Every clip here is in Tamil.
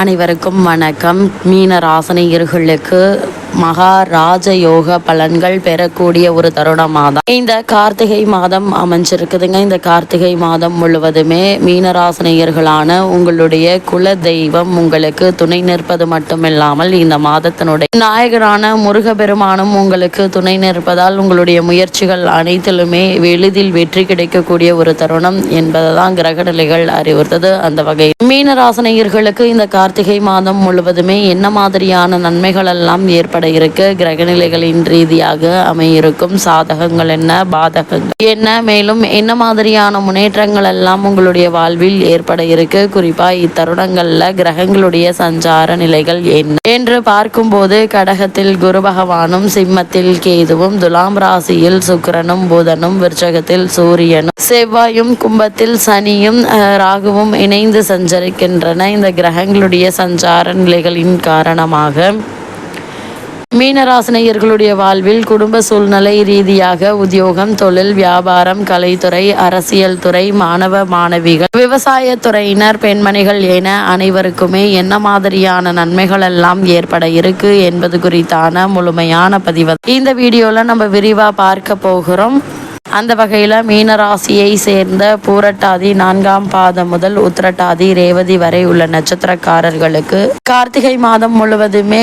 அனைவருக்கும் வணக்கம். மீன ராசனியர்களுக்கு மகாராஜ யோக பலன்கள் பெறக்கூடிய ஒரு தருணமாதான் இந்த கார்த்திகை மாதம் அமைஞ்சிருக்குதுங்க. இந்த கார்த்திகை மாதம் முழுவதுமே மீனராசனையர்களான உங்களுடைய குல தெய்வம் உங்களுக்கு துணை நிற்பது மட்டுமில்லாமல் இந்த மாதத்தினுடைய நாயகனான முருகபெருமானும் உங்களுக்கு துணை நிற்பதால் உங்களுடைய முயற்சிகள் அனைத்திலுமே எளிதில் வெற்றி கிடைக்கக்கூடிய ஒரு தருணம் என்பதை தான் கிரகநிலைகள் அறிவுறுத்தது. அந்த வகையில் மீனராசனையர்களுக்கு இந்த கார்த்திகை மாதம் முழுவதுமே என்ன மாதிரியான நன்மைகள் எல்லாம் ஏற்பட இருக்கு. கிரகநிலைகளின் ரீதியாக அமையிருக்கும் சாதகங்கள் என்ன? பாதகங்கள் என்ன? மேலும் என்ன மாதிரியான முன்னேற்றங்கள் எல்லாம் உங்களுடைய வாழ்வில் ஏற்பட இருக்கு? குறிப்பா இத்தருணங்கள்ல கிரகங்களுடைய சஞ்சார நிலைகள் என்ன? என்று பார்க்கும்போது கடகத்தில் குரு பகவானும் சிம்மத்தில் கேதுவும் துலாம் ராசியில் சுக்கிரனும் புதனும் விருச்சகத்தில் சூரியனும் செவ்வாயும் கும்பத்தில் சனியும் ராகுவும் இணைந்து சஞ்சரிக்கின்றன. இந்த கிரகங்களுடைய சஞ்சார நிலைகளின் காரணமாக மீனராசினியர்களுடைய வாழ்வில் குடும்ப சூழ்நிலை ரீதியாக உத்தியோகம் தொழில் வியாபாரம் கலைத்துறை அரசியல் துறை மாணவ மாணவிகள் விவசாயத்துறையினர் பெண்மணிகள் என அனைவருக்குமே என்ன மாதிரியான நன்மைகள் எல்லாம் ஏற்பட இருக்கு என்பது குறித்தான முழுமையான பதிவு. இந்த வீடியோல நம்ம விரிவா பார்க்க போகிறோம். அந்த வகையில் மீனராசியை சேர்ந்த பூரட்டாதி நான்காம் பாதம் முதல் உத்திரட்டாதி ரேவதி வரை உள்ள நட்சத்திரக்காரர்களுக்கு கார்த்திகை மாதம் முழுவதுமே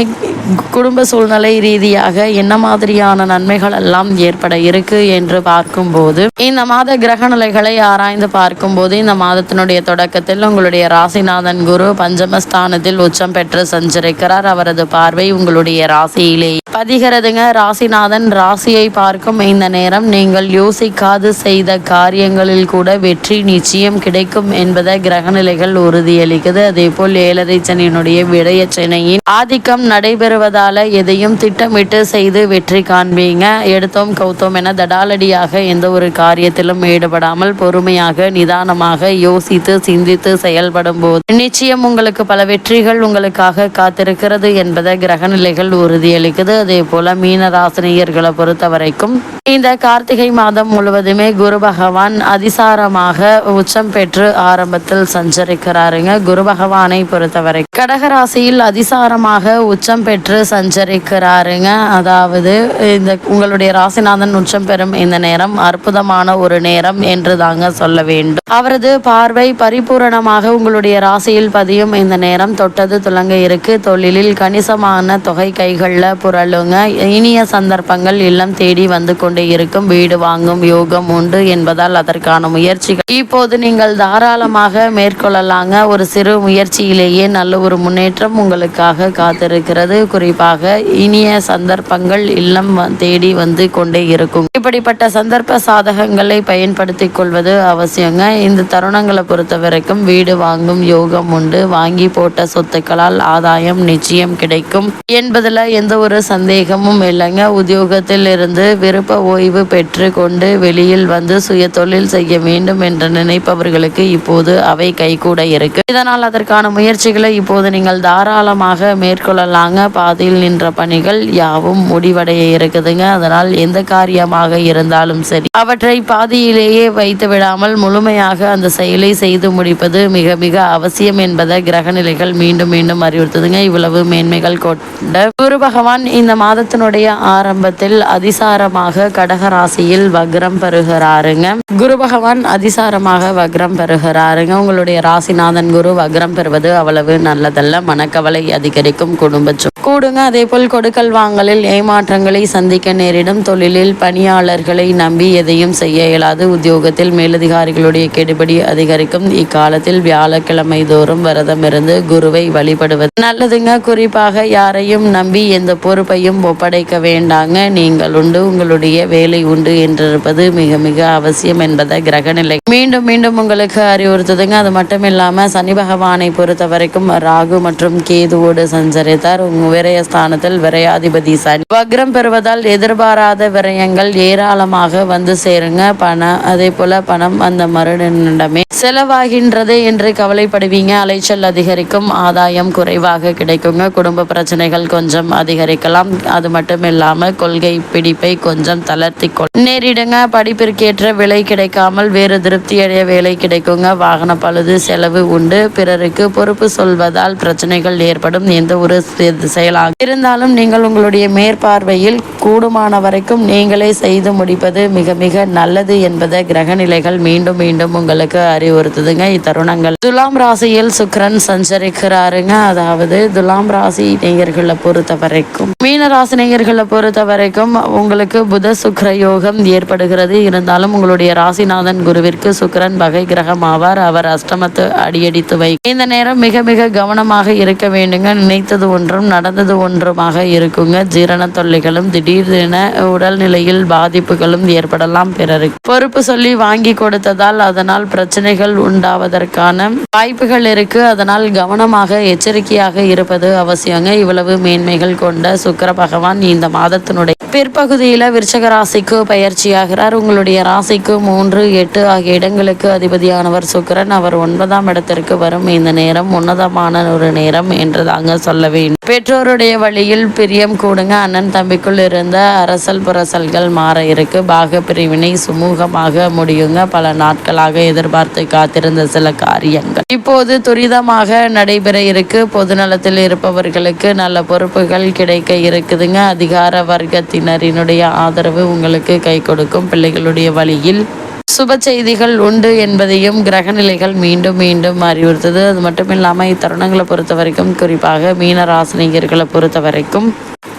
குடும்ப சூழ்நிலை ரீதியாக என்ன மாதிரியான நன்மைகள் எல்லாம் ஏற்பட இருக்கு என்று பார்க்கும்போது இந்த மாத கிரக நிலைகளை ஆராய்ந்து பார்க்கும்போது இந்த மாதத்தினுடைய தொடக்கத்தில் உங்களுடைய ராசிநாதன் குரு பஞ்சமஸ்தானத்தில் உச்சம் பெற்று சஞ்சரிக்கிறார். அவரது பார்வை உங்களுடைய ராசியிலே பதிகிறதுங்க. ராசிநாதன் ராசியை பார்க்கும் இந்த நேரம் நீங்கள் யோசிக்காது செய்த காரியங்களில் கூட வெற்றி நிச்சயம் கிடைக்கும் என்பதை கிரகநிலைகள் உறுதியளிக்குது. அதே போல் ஏழரை சனியினுடைய விடய சென்னையின் ஆதிக்கம் நடைபெறும் நடைபெறுவதால எதையும் திட்டமிட்டு செய்து வெற்றி காண்பீங்க. எடுத்தோம் கௌத்தோம் என தடாலடியாக எந்த ஒரு காரியத்திலும் ஈடுபடாமல் பொறுமையாக நிதானமாக யோசித்து சிந்தித்து செயல்படும் போது நிச்சயம் உங்களுக்கு பல வெற்றிகள் உங்களுக்காக காத்திருக்கிறது என்பதை கிரகநிலைகள் உறுதியளிக்குது. அதே போல மீனராசினியர்களை பொறுத்த வரைக்கும் இந்த கார்த்திகை மாதம் முழுவதுமே குரு பகவான் அதிசாரமாக உச்சம் பெற்று ஆரம்பத்தில் சஞ்சரிக்கிறாருங்க. குரு பகவானை பொறுத்தவரை கடகராசியில் அதிசாரமாக உச்சம் பெற்று சஞ்சரிக்கிறாருங்க. அதாவது இந்த உங்களுடைய ராசிநாதன் உச்சம் பெறும் இந்த நேரம் அற்புதமான ஒரு நேரம் என்று தாங்க சொல்ல வேண்டும். அவரது பார்வை பரிபூரணமாக உங்களுடைய ராசியில் பதியும் இந்த நேரம். தொட்டது துலங்க இருக்கு. தொழிலில் கணிசமான தொகை கைகளில் புரளுங்க. இனிய சந்தர்ப்பங்கள் இல்லம் தேடி வந்து கொண்டே இருக்கும். வீடு வாங்கும் யோகம் உண்டு என்பதால் அதற்கான முயற்சிகள். இப்போது நீங்கள் தாராளமாக மேற்கொள்ளலாங்க. ஒரு சிறு முயற்சியிலேயே நல்ல ஒரு முன்னேற்றம் உங்களுக்காக காத்திருக்கிறது. குறிப்பாக இனிய சந்தர்ப்பங்கள் இல்லம் தேடி வந்து கொண்டே இருக்கும். இப்படிப்பட்ட சந்தர்ப்ப சாதகங்களை பயன்படுத்தி கொள்வது அவசியங்க. இந்த தருணங்களை பொறுத்த வரைக்கும் வீடு வாங்கும் யோகம் உண்டு. வாங்கி போட்ட சொத்துக்களால் ஆதாயம் நிச்சயம் கிடைக்கும். என்பதுல எந்த ஒரு சந்தேகமும் இல்லைங்க. உத்தியோகத்தில் இருந்து விருப்ப ஓய்வு பெற்று கொண்டு வெளியில் வந்து சுய தொழில் செய்ய வேண்டும் என்று நினைப்பவர்களுக்கு இப்போது அவை கைகூட இருக்கு. இதனால் அதற்கான முயற்சிகளை இப்போது நீங்கள் தாராளமாக மேற்கொள்ளலாங்க. பாதையில் நின்ற பணிகள் யாவும் முடிவடைய இருக்குதுங்க. அதனால் எந்த காரியமாக இருந்தாலும் சரி. அவற்றை பாதியிலேயே வைத்து விடாமல் முழுமையாக அந்த செயலை செய்து முடிப்பது மிக மிக அவசியம் என்பதை கிரகநிலைகள் மீண்டும் மீண்டும் அறிவுறுத்துதுங்க. இவ்வளவு மேன்மைகள் கொண்ட குரு பகவான் இந்த மாதத்தினுடைய ஆரம்பத்தில் அதிசாரமாக கடக ராசியில் வக்ரம் பெறுகிறாருங்க. குரு பகவான் அதிசாரமாக வக்ரம் பெறுகிறாருங்க. உங்களுடைய ராசிநாதன் குரு வக்ரம் பெறுவது அவ்வளவு நல்லதல்ல. மனக்கவலை அதிகரிக்கும் குடும்ப கூடுங்க. அதே போல் கொடுக்கல் வாங்கலில் ஏமாற்றங்களை சந்திக்க நேரிடும். தொழிலில் பணியாளர்களை நம்பி எதையும் செய்ய இயலாது. உத்தியோகத்தில் மேலதிகாரிகளுடைய கெடுபடி அதிகரிக்கும். இக்காலத்தில் வியாழக்கிழமை தோறும் விரதம் இருந்து குருவை வழிபடுவது நல்லதுங்க. குறிப்பாக யாரையும் நம்பி எந்த பொறுப்பையும் ஒப்படைக்க வேண்டாங்க. நீங்கள் உண்டு உங்களுடைய வேலை உண்டு என்றிருப்பது மிக மிக அவசியம் என்பதை கிரகநிலை மீண்டும் மீண்டும் உங்களுக்கு அறிவுறுத்துதுங்க. அது மட்டும் இல்லாம சனி பகவானை பொறுத்த வரைக்கும் ராகு மற்றும் கேதுவோடு சஞ்சரித்தார். உங்க விரயஸ்தானத்தில் விரையாதிபதி சனி. வக்ரம் பெறுவதால் எதிர்பாராத விரயங்கள் ஏராளமாக வந்து சேருங்க. பணம் அதே போல பணம் அந்த மருடனிடமே செலவாகின்றது என்று கவலைப்படுவீங்க. அலைச்சல் அதிகரிக்கும். ஆதாயம் குறைவாக கிடைக்குங்க. குடும்ப பிரச்சனைகள் கொஞ்சம் அதிகரிக்கலாம். அது மட்டும் இல்லாம கொள்கை பிடிப்பை கொஞ்சம் தளர்த்தி கொள். நேரிடுங்க. படிப்பிற்கேற்ற விலை கிடைக்காமல் வேறு திருப்தி அடைய வேலை கிடைக்குங்க. வாகன பழுது செலவு உண்டு. பிறருக்கு பொறுப்பு சொல்வதால் பிரச்சனைகள் ஏற்படும். எந்த ஒரு செயல் செயலாகும் இருந்தாலும் நீங்கள் உங்களுடைய மேற்பார்வையில் கூடுமான வரைக்கும் நீங்களே செய்து முடிப்பது மிக மிக நல்லது என்பதை கிரகநிலைகள் மீண்டும் மீண்டும் உங்களுக்கு அறிவுறுத்துதுங்க. இத்தருணங்கள். துலாம் ராசியில் சுக்கரன் சஞ்சரிக்கிறாருங்க. அதாவது துலாம் ராசி நேயர்களை பொறுத்த வரைக்கும். மீன ராசி நேயர்களை பொறுத்த வரைக்கும் உங்களுக்கு புத சுக்கர யோகம் ஏற்படுகிறது. இருந்தாலும் உங்களுடைய ராசிநாதன் குருவிற்கு சுக்கரன் வகை கிரகம் ஆவார். அவர் அஷ்டமத்து அடியடித்து வை இந்த நேரம் மிக மிக கவனமாக இருக்க வேண்டுங்க. நினைத்தது ஒன்றும் நடந்த நடந்தது ஒன்றுமாக இருக்குங்க. ஜீரண தொல்லைகளும் திடீரென உடல்நிலையில் பாதிப்புகளும் ஏற்படலாம் பிறருக்கு. பொறுப்பு சொல்லி வாங்கி கொடுத்ததால் அதனால் பிரச்சனைகள் உண்டாவதற்கான வாய்ப்புகள் இருக்கு. அதனால் கவனமாக எச்சரிக்கையாக இருப்பது அவசியங்க. இவ்வளவு மேன்மைகள் கொண்ட சுக்கர பகவான் இந்த மாதத்தினுடைய பிற்பகுதியில விருச்சக ராசிக்கு பயிற்சியாகிறார். உங்களுடைய ராசிக்கு மூன்று எட்டு ஆகிய இடங்களுக்கு அதிபதியானவர் சுக்கிரன். அவர் ஒன்பதாம் இடத்திற்கு வரும். இந்த நேரம் உன்னதமான ஒரு நேரம் என்று தாங்க சொல்ல வேண்டும். பெற்றோர் அவருடைய வழியில் பிரியம் கூடுங்க. அண்ணன் தம்பிக்குள் இருந்த அரசல் புரசல்கள் மாற இருக்கு. பாக பிரிவினை சுமூகமாக முடியுங்க. பல நாட்களாக எதிர்பார்த்து காத்திருந்த சில காரியங்கள். இப்போது துரிதமாக நடைபெற இருக்கு. பொதுநலத்தில் இருப்பவர்களுக்கு நல்ல பொறுப்புகள் கிடைக்க இருக்குதுங்க. அதிகார வர்க்கத்தினரினுடைய ஆதரவு உங்களுக்கு கை கொடுக்கும். பிள்ளைகளுடைய வழியில் சுப செய்திகள் உண்டு என்பதையும் கிரகநிலைகள் மீண்டும் மீண்டும் அறிவுறுத்தது. அது மட்டும் இல்லாமல் இத்தருணங்களை பொறுத்த வரைக்கும் குறிப்பாக மீன ராசினியர்களை பொறுத்த வரைக்கும்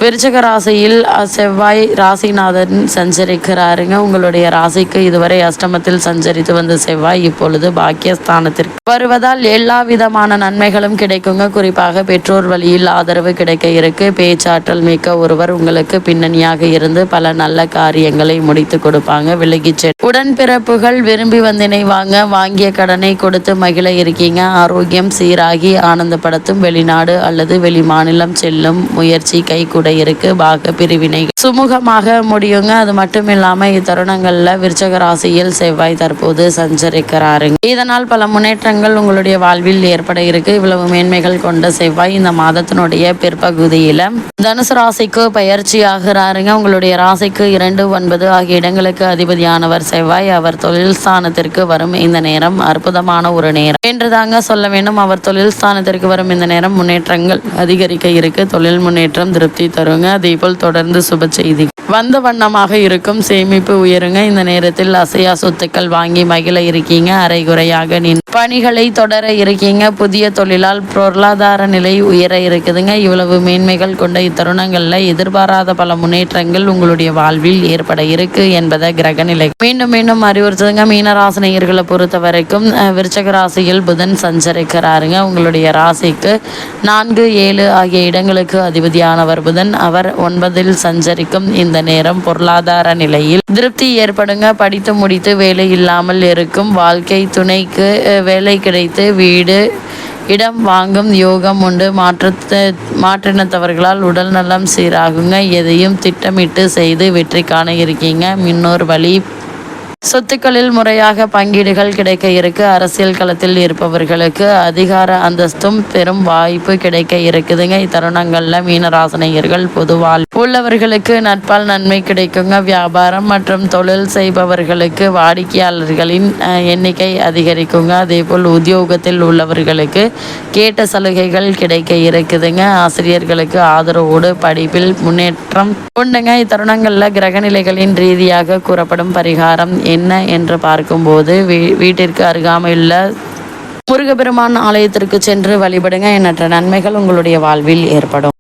விருச்சக ராசியில் அ, செவ்வாய் ராசிநாதன் சஞ்சரிக்கிறாருங்க. உங்களுடைய ராசிக்கு இதுவரை அஷ்டமத்தில் சஞ்சரித்து வந்த செவ்வாய் இப்பொழுது பாக்கியஸ்தானத்திற்கு வருவதால் எல்லா விதமான நன்மைகளும் கிடைக்குங்க. குறிப்பாக பெற்றோர் வழியில் ஆதரவு கிடைக்க இருக்கு. பேச்சாற்றல் மிக்க ஒருவர் உங்களுக்கு பின்னணியாக இருந்து பல நல்ல காரியங்களை முடித்து கொடுப்பாங்க. விலகி செல் உடன்பிறப்புகள் விரும்பி வந்து இணைவாங்க வாங்கிய கடனை கொடுத்து மகிழ இருக்கீங்க. ஆரோக்கியம் சீராகி ஆனந்தப்படுத்தும். வெளிநாடு அல்லது வெளி மாநிலம் செல்லும் முயற்சி கை கூட இருக்கு. பாக பிரிவினை சுமூகமாக முடியுங்க. அது மட்டும் இல்லாம இத்தருணங்கள்ல விருச்சக ராசியில் செவ்வாய் தற்போது சஞ்சரிக்கிறாருங்க இதனால் பல முன்னேற்றங்கள் உங்களுடைய வாழ்வில் ஏற்பட இருக்கு. இவ்வளவு மேன்மைகள் கொண்ட செவ்வாய் இந்த மாதத்தினுடைய பிற்பகுதியில தனுசு ராசிக்கு பயிற்சி ஆகிறாருங்க உங்களுடைய ராசிக்கு இரண்டு ஒன்பது ஆகிய இடங்களுக்கு அதிபதியானவர் செவ்வாய். அவர் தொழில் ஸ்தானத்திற்கு வரும் இந்த நேரம் அற்புதமான ஒரு நேரம். என்று தாங்க சொல்ல வேண்டும். அவர் தொழில் ஸ்தானத்திற்கு வரும் இந்த நேரம் முன்னேற்றங்கள் அதிகரிக்க இருக்கு. தொழில் முன்னேற்றம் திருப்தி தருங்க. அதே போல் தொடர்ந்து சுப செய்தி. வந்த வண்ணமாக இருக்கும் சேமிப்பு உயருங்க. இந்த நேரத்தில் அசையா சொத்துக்கள் வாங்கி மகிழ இருக்கீங்க. அரைகுறையாக நின் பணிகளை தொடர இருக்கீங்க. புதிய தொழிலால் பொருளாதார நிலை உயர இருக்குதுங்க. இவ்வளவு மேன்மைகள் கொண்ட இத்தருணங்களில் எதிர்பாராத பல முன்னேற்றங்கள் உங்களுடைய வாழ்வில் ஏற்பட இருக்கு என்பதை கிரகநிலை மீண்டும் மீண்டும் அறிவுறுத்துதுங்க. மீனராசினியர்களை பொறுத்த வரைக்கும் விருச்சக ராசியில் புதன் சஞ்சரிக்கிறாருங்க. உங்களுடைய ராசிக்கு நான்கு ஏழு ஆகிய இடங்களுக்கு அதிபதியானவர் புதன். அவர் ஒன்பதில் சஞ்சரிக்கும் இந்த நேரம் பொருளாதார நிலையில் திருப்தி ஏற்படுங்க. படித்து முடித்து வேலை இல்லாமல் இருக்கும் வாழ்க்கை துணைக்கு வேலை கிடைத்து வீடு இடம் வாங்கும் யோகம் உண்டு. மாற்றத்த மாற்றினத்தவர்களால் உடல் நலம் சீராகுங்க. எதையும் திட்டமிட்டு செய்து வெற்றி காண இருக்கீங்க. முன்னோர் வழி சொத்துக்களில் முறையாக பங்கீடுகள் கிடைக்க இருக்கு. அரசியல் களத்தில் இருப்பவர்களுக்கு அதிகார அந்தஸ்தும் பெரும் வாய்ப்பு கிடைக்க இருக்குதுங்க. இத்தருணங்கள்ல மீனராசனையர்கள் பொதுவால் உள்ளவர்களுக்கு நட்பால் நன்மை கிடைக்குங்க. வியாபாரம் மற்றும் தொழில் செய்பவர்களுக்கு வாடிக்கையாளர்களின் எண்ணிக்கை அதிகரிக்குங்க. அதே போல் உத்தியோகத்தில் உள்ளவர்களுக்கு கேட்ட சலுகைகள் கிடைக்க இருக்குதுங்க. ஆசிரியர்களுக்கு ஆதரவோடு படிப்பில் முன்னேற்றம் உண்டுங்க. இத்தருணங்கள்ல கிரகநிலைகளின் ரீதியாக கூறப்படும் பரிகாரம் என்ன என்று பார்க்கும்போது வீ- வீட்டிற்கு அருகாமையுள்ள முருகப்பெருமான் ஆலயத்திற்கு சென்று வழிபடுங்க. எண்ணற்ற நன்மைகள் உங்களுடைய வாழ்வில் ஏற்படும்.